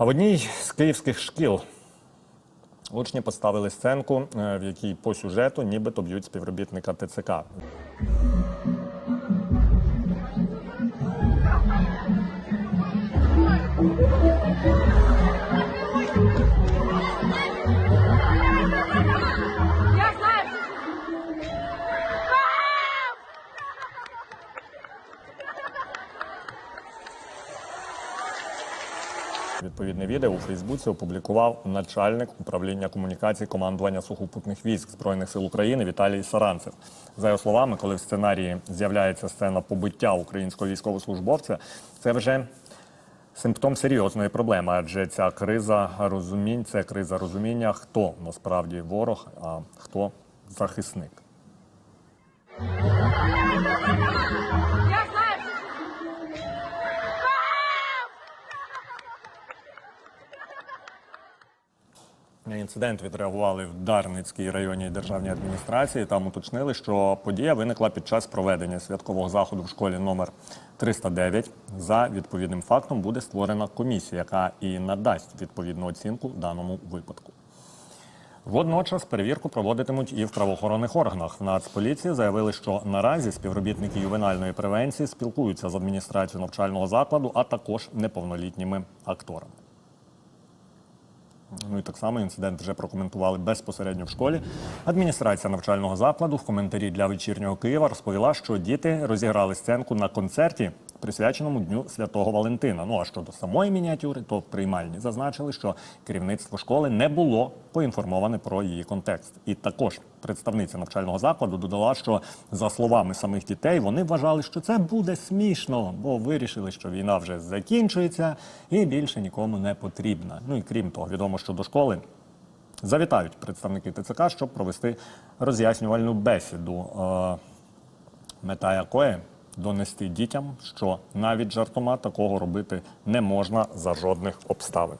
А в одній з київських шкіл учні поставили сценку, е, в якій по сюжету нібито б'ють співробітника ТЦК. Відповідне відео у Фейсбуці опублікував начальник управління комунікацій командування сухопутних військ збройних сил України Віталій Саранцев. За його словами, коли в сценарії з'являється сцена побиття українського військовослужбовця, це вже симптом серйозної проблеми, адже ця криза розумінь, це криза розуміння, хто насправді ворог, а хто захисник. На інцидент відреагували в Дарницькій районній державній адміністрації. Там уточнили, що подія виникла під час проведення святкового заходу в школі номер 309. За відповідним фактом буде створена комісія, яка і надасть відповідну оцінку даному випадку. Водночас перевірку проводитимуть і в правоохоронних органах. В Нацполіції заявили, що наразі співробітники ювенальної превенції спілкуються з адміністрацією навчального закладу, а також неповнолітніми акторами. Ну і так само інцидент вже прокоментували безпосередньо в школі. Адміністрація навчального закладу в коментарі для вечірнього Києва розповіла, що діти розіграли сценку на концерті, присвяченому Дню Святого Валентина. Ну а щодо самої мініатюри, то в приймальні зазначили, що керівництво школи не було поінформоване про її контекст. І також представниця навчального закладу додала, що за словами самих дітей вони вважали, що це буде смішно, бо вирішили, що війна вже закінчується і більше нікому не потрібна. Ну і крім того, відомо, що до школи завітають представники ТЦК, щоб провести роз'яснювальну бесіду, е, мета якої донести дітям, що навіть жартома такого робити не можна за жодних обставин.